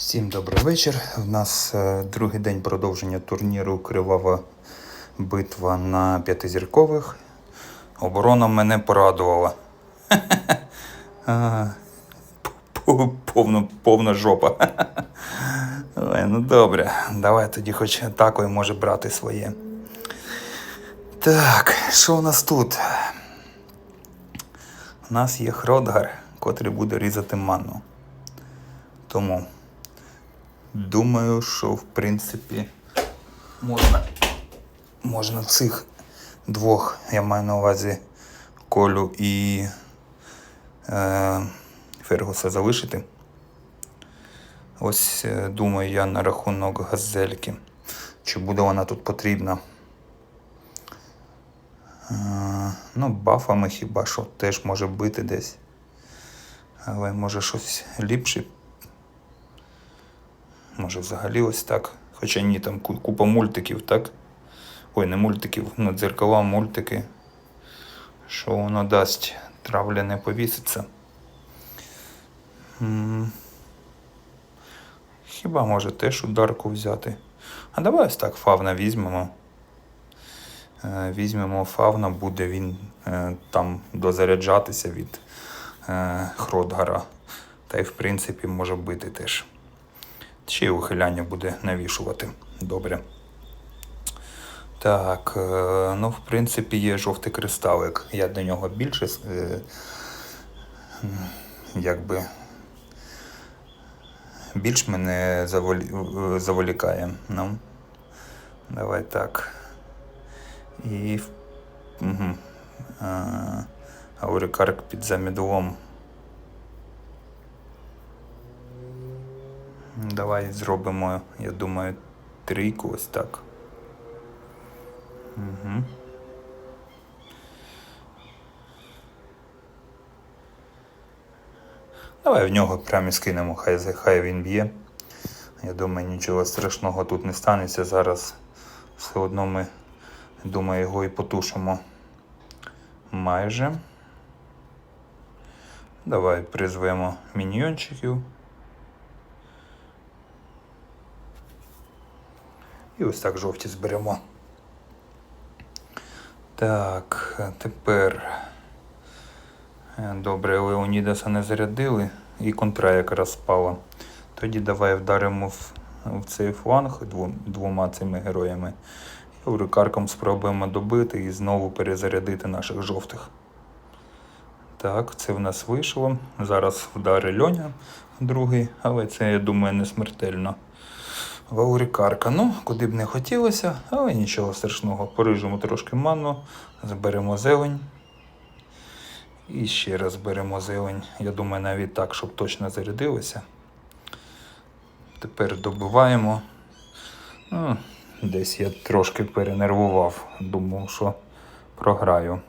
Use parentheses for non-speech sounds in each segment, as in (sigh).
Всім добрий вечір. У нас е, другий день продовження турніру Кривава битва на п'ятизіркових. Оборона мене порадувала. (laughs) А, п- Повна, жопа. (laughs) Ну добре, давай тоді хоч атакою може брати своє. Так, що у нас тут? У нас є Хродгар, котрий буде різати манну. Тому думаю, що в принципі можна, можна цих двох, я маю на увазі Колю і е, Фергуса залишити. Ось е, думаю я на рахунок газельки. Чи буде вона тут потрібна? Е, ну, бафами хіба що теж може бити десь. Але може щось ліпше. Може взагалі ось так. Хоча ні, там купа мультиків, так? Ой, не мультиків, ну дзеркала, мультики. Що воно дасть? Травля не повіситься. Хіба може теж ударку взяти? А давай ось так фавна візьмемо. Е, Візьмемо фавна, буде він е, там дозаряджатися від е, Хродгара. Та й в принципі може бити теж. Ще й ухиляння буде навішувати. Добре. Так, е, ну, в принципі, є жовтий кристалик. Я до нього більше е, якби більш мене заволі, е, заволікає. Ну, давай так. І угу. Аурикарк під замідлом. Давай зробимо, я думаю, трійку ось так. Угу. Давай в нього прямо і скинемо, хай, хай він б'є. Я думаю, нічого страшного тут не станеться. Зараз все одно ми, думаю, його і потушимо. Майже. Давай призвемо міньйончиків. І ось так жовті зберемо. Так, тепер. е, Добре, Леонідаса не зарядили і контра якраз спала. Тоді давай вдаримо в, в цей фланг двома цими героями. І Урикарком спробуємо добити і знову перезарядити наших жовтих. Так, це в нас вийшло. Зараз вдари Льоня другий, але це, я думаю, не смертельно. Ваурікарка. Ну, куди б не хотілося, але нічого страшного. Порижемо трошки манну, зберемо зелень. І ще раз беремо зелень. Я думаю, навіть так, щоб точно зарядилося. Тепер добиваємо. Ну, десь я трошки перенервував. Думав, що програю.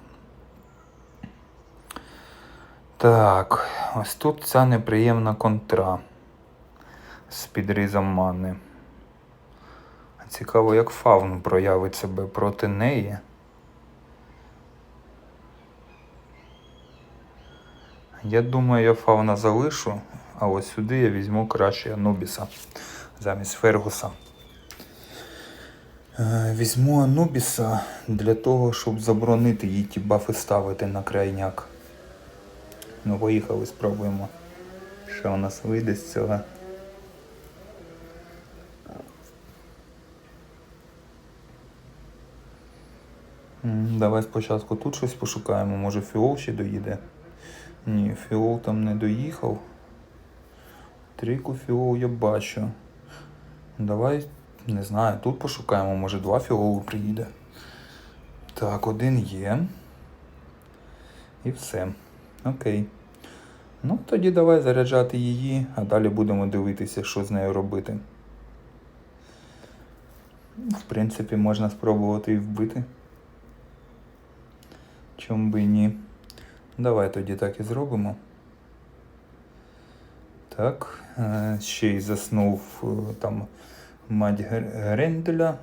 Так, ось тут ця неприємна контра з підрізом мани. Цікаво, як фаун проявить себе проти неї. Я думаю, я фауна залишу, а ось сюди я візьму краще Анубіса замість Фергуса. Е, Візьму Анубіса для того, щоб заборонити їй ті бафи ставити на крайняк. Ну, поїхали, спробуємо. Що у нас вийде з цього. Давай спочатку тут щось пошукаємо, може Фіол ще доїде. Ні, Фіол там не доїхав. Трійку Фіол я бачу. Давай, не знаю, тут пошукаємо, може два Фіолу приїде. Так, один є. І все. Окей. Ну, тоді давай заряджати її, а далі будемо дивитися, що з нею робити. В принципі, можна спробувати і вбити. Чому би ні? Давай тоді так і зробимо. Так, е, ще й заснув е, там мать Гренделя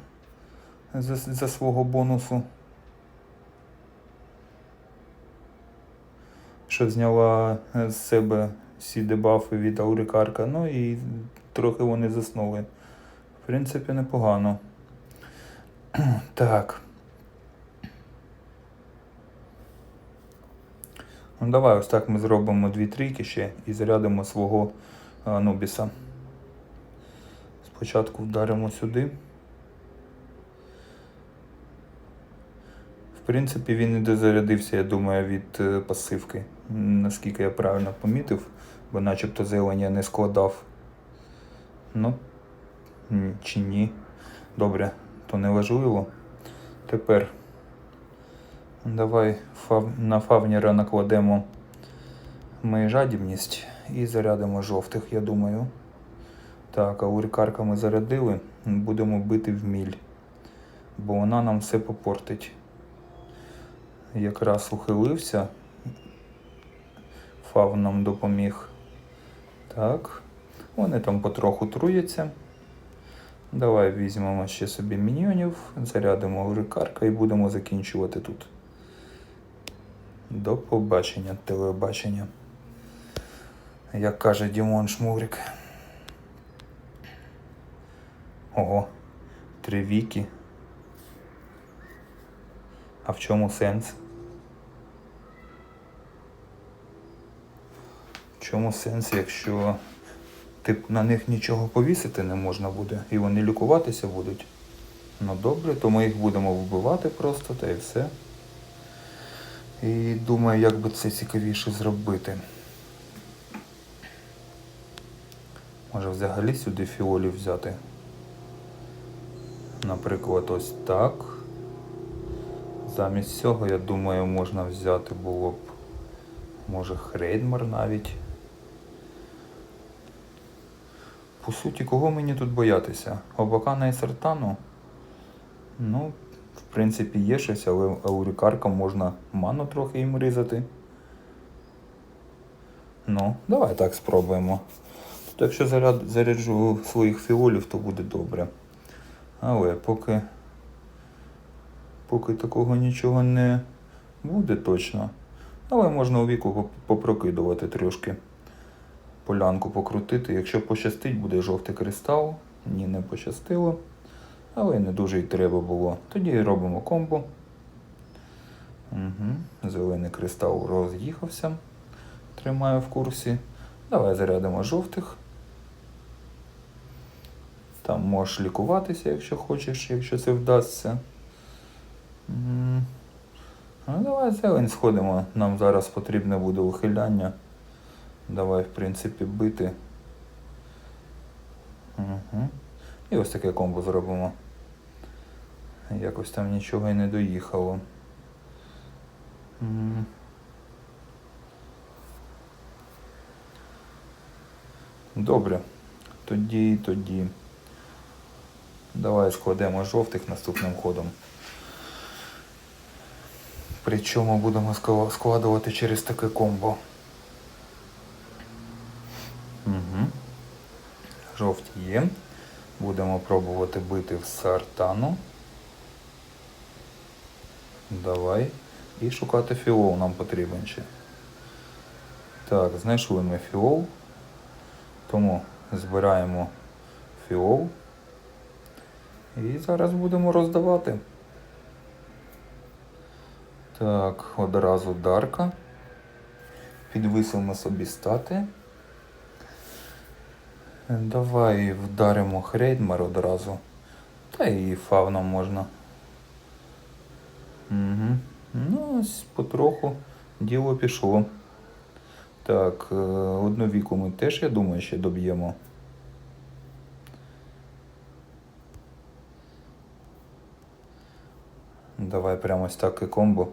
за, за свого бонусу. Що зняла е, з себе всі дебафи від Аурикарка. Ну і трохи вони заснули. В принципі, непогано. (clears throat) Так. Ну, давай ось так ми зробимо дві трійки ще і зарядимо свого Анубіса. Спочатку вдаримо сюди. В принципі, він і дозарядився, я думаю, від е, пасивки. Наскільки я правильно помітив, бо начебто зелень я не складав. Ну, чи ні. Добре, то не важливо. Тепер давай на фавнера накладемо ми жадібність і зарядимо жовтих, я думаю. Так, а урікарка ми зарядили, будемо бити в міль, бо вона нам все попортить. Якраз ухилився. Фав нам допоміг. Так. Вони там потроху труяться. Давай візьмемо ще собі міньйонів, зарядимо урикарка і будемо закінчувати тут. До побачення, телебачення. Як каже Дімон Шмурик. Ого, три віки. А в чому сенс? В чому сенс, якщо ти на них нічого повісити не можна буде і вони лікуватися будуть? Ну добре, то ми їх будемо вбивати просто та і все. І думаю, як би це цікавіше зробити. Може взагалі сюди фіолів взяти. Наприклад, ось так. Замість цього, я думаю, можна взяти було б, може, Хрейдмар навіть. По суті, кого мені тут боятися? Обакана і Сартану? Ну, в принципі, є щось, але аурікаркам можна ману трохи їм різати. Ну, давай так спробуємо. Тут якщо заряджу своїх фіолів, то буде добре. Але поки, поки такого нічого не буде точно. Але можна у віку попрокидувати трошки. Полянку покрутити. Якщо пощастить, буде жовтий кристал. Ні, не пощастило. Але не дуже й треба було. Тоді робимо комбо. Угу. Зелений кристал роз'їхався. Тримаю в курсі. Давай зарядимо жовтих. Там можеш лікуватися, якщо хочеш, якщо це вдасться. Ну, давай зелень сходимо. Нам зараз потрібне буде ухиляння. Давай, в принципі, бити. Угу. І ось таке комбо зробимо. Якось там нічого і не доїхало. Добре. Тоді, тоді. Давай складемо жовтих наступним ходом. Причому будемо складувати через таке комбо. Угу. Жовті є. Будемо пробувати бити в сартану. Давай. І шукати фіол нам потрібен ще. Так, знайшли ми фіол. Тому збираємо фіол. І зараз будемо роздавати. Так, одразу дарка. Підвисимо собі стати. Давай вдаримо Хрейдмар одразу. Та і фауном можна. Угу. Ну, ось потроху діло пішло. Так, е, одну віку ми теж, я думаю, ще доб'ємо. Давай прямо ось так і комбо.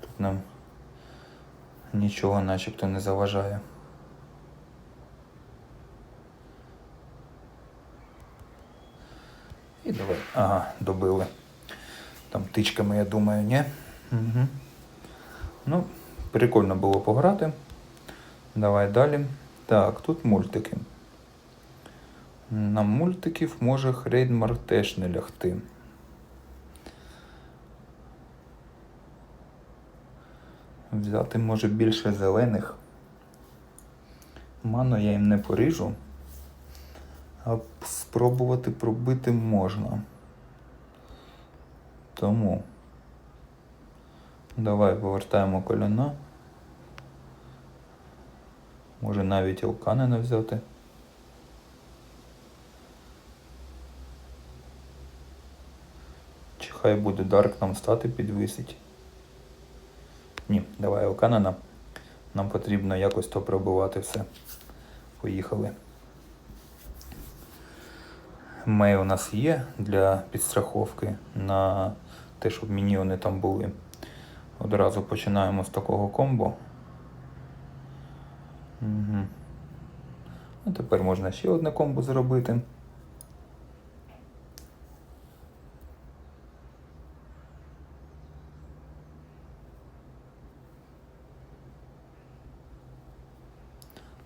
Тут нам нічого начебто не заважає. І давай. Ага, добили. Там тичками, я думаю, ні. Угу. Ну, прикольно було пограти. Давай далі. Так, тут мультики. На мультиків може Хрейдмар теж не лягти. Взяти може більше зелених. Ману я їм не поріжу. А спробувати пробити можна. Тому давай повертаємо коліна. Може навіть Елканена взяти. Чи хай буде Дарк нам стати підвисить. Ні, давай Елканена. Нам потрібно якось то пробувати все. Поїхали. Мей у нас є для підстраховки на те, щоб мініони там були. Одразу починаємо з такого комбо. Угу. Ну, тепер можна ще одне комбо зробити.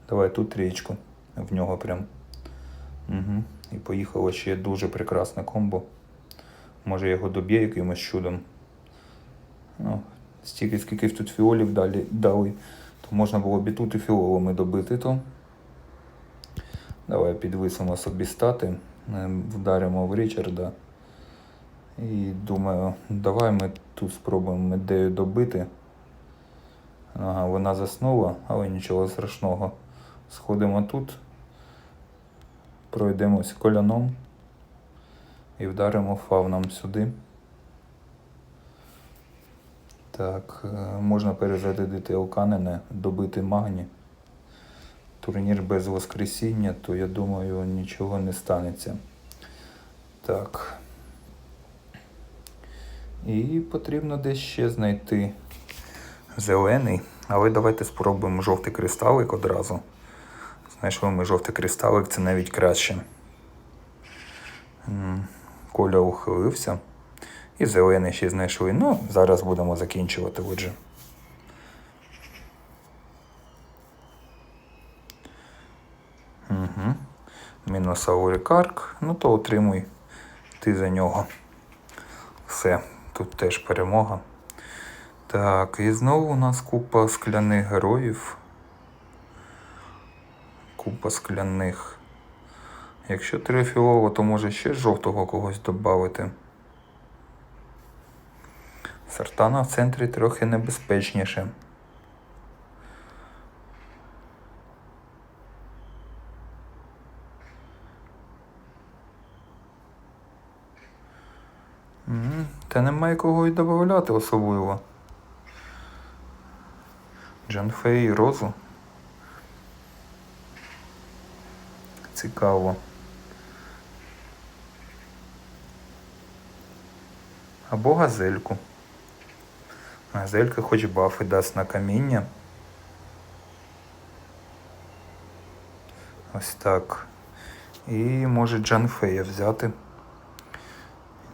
Давай тут річку. В нього прям. Угу. І поїхало ще дуже прекрасне комбо. Може його доб'є якимось чудом. Ну, стільки, скільки тут фіолів далі, дали, то можна було б і тут і фіолами добити то. Давай підвисимо собі стати, е, вдаримо в Річарда. І думаю, давай ми тут спробуємо медею добити. Ага, вона заснула, але нічого страшного. Сходимо тут, пройдемось коляном і вдаримо фавном сюди. Так, е, можна перезарядити Елканене, добити магні. Турнір без воскресіння, то я думаю нічого не станеться. Так. І потрібно десь ще знайти зелений. Але давайте спробуємо жовтий кристалик одразу. Знайшли ми жовтий кристалик, це навіть краще. Коля ухилився. І зелений ще знайшли. Ну, зараз будемо закінчувати отже. Угу. Мінус аурикарк. Ну то отримуй ти за нього. Все, тут теж перемога. Так, і знову у нас купа скляних героїв. Купа скляних. Якщо три філово, то може ще жовтого когось додати. Сартана в центрі трохи небезпечніше. Та немає кого й додати особливо. Джанфей і Розу. Цікаво. Або газельку. Газелька хоч бафи дасть на каміння. Ось так. І може Джанфея взяти.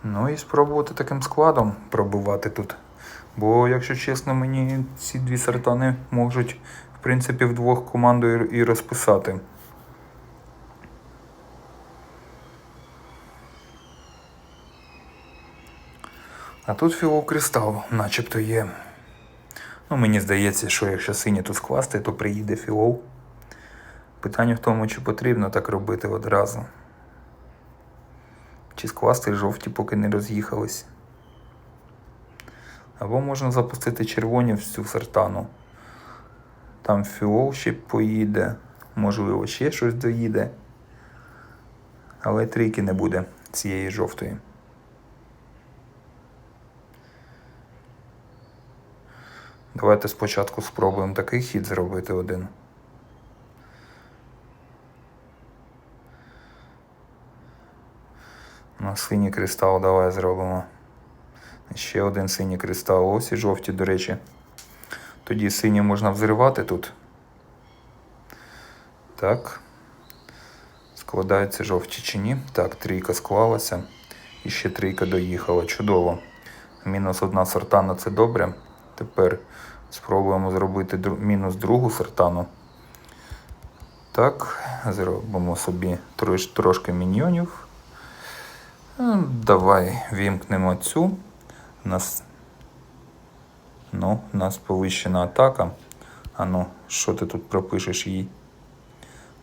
Ну і спробувати таким складом пробувати тут. Бо, якщо чесно, мені ці дві сартани можуть, в принципі, вдвох команду і розписати. А тут філокристал начебто є. Ну, мені здається, що якщо сині тут скласти, то приїде філол. Питання в тому, чи потрібно так робити одразу. Чи скласти жовті, поки не роз'їхались. Або можна запустити червоні в цю сартану. Там фіол ще поїде, можливо, ще щось доїде. Але трійки не буде цієї жовтої. Давайте спочатку спробуємо такий хід зробити один. На синій кристал давай зробимо. Ще один синій кристал. Ось і жовті, до речі. Тоді сині можна взривати тут. Так. Складаються жовті чи ні. Так, трійка склалася. І ще трійка доїхала. Чудово. Мінус одна сортана це добре. Тепер спробуємо зробити мінус другу сортану. Так, зробимо собі трош, трошки міньйонів. Е, Давай вімкнемо цю. У нас, ну, у нас повищена атака. А ну, що ти тут пропишеш їй?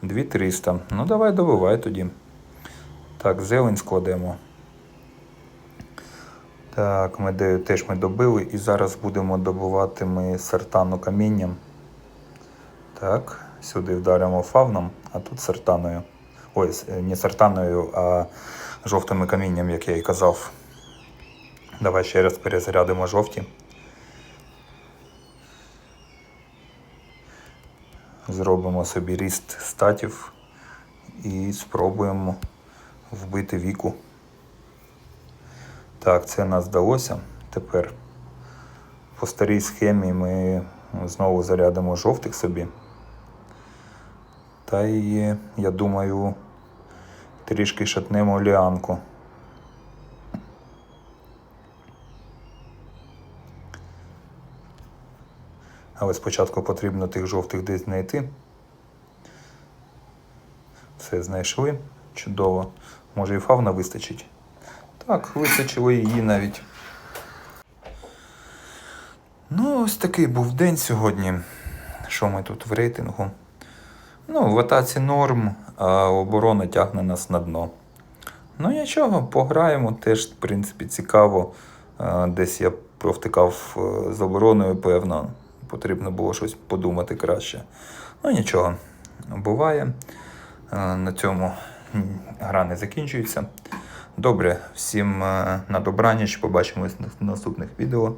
2300. Ну давай добивай тоді. Так, зелень складемо. Так, медею теж ми добили і зараз будемо добувати ми сертану камінням. Так, сюди вдаримо фавном, а тут сертаною. Ой, е, не сертаною, а жовтим камінням, як я і казав. Давай ще раз перезарядимо жовті. Зробимо собі ріст статів і спробуємо вбити віку. Так, це нас вдалося. Тепер по старій схемі ми знову зарядимо жовтих собі. Та й, я думаю, трішки шатнемо ліанку. Але спочатку потрібно тих жовтих десь знайти. Все знайшли. Чудово. Може і фавна вистачить. Так, вистачило її навіть. Ну, ось такий був день сьогодні. Що ми тут в рейтингу? Ну, в атаці норм, а оборона тягне нас на дно. Ну нічого, пограємо, теж, в принципі, цікаво. Десь я провтикав е, з обороною, певно. Потрібно було щось подумати краще. Ну нічого, буває. На цьому гра не закінчується. Добре, всім е, на добраніч. Побачимось в наступних відео.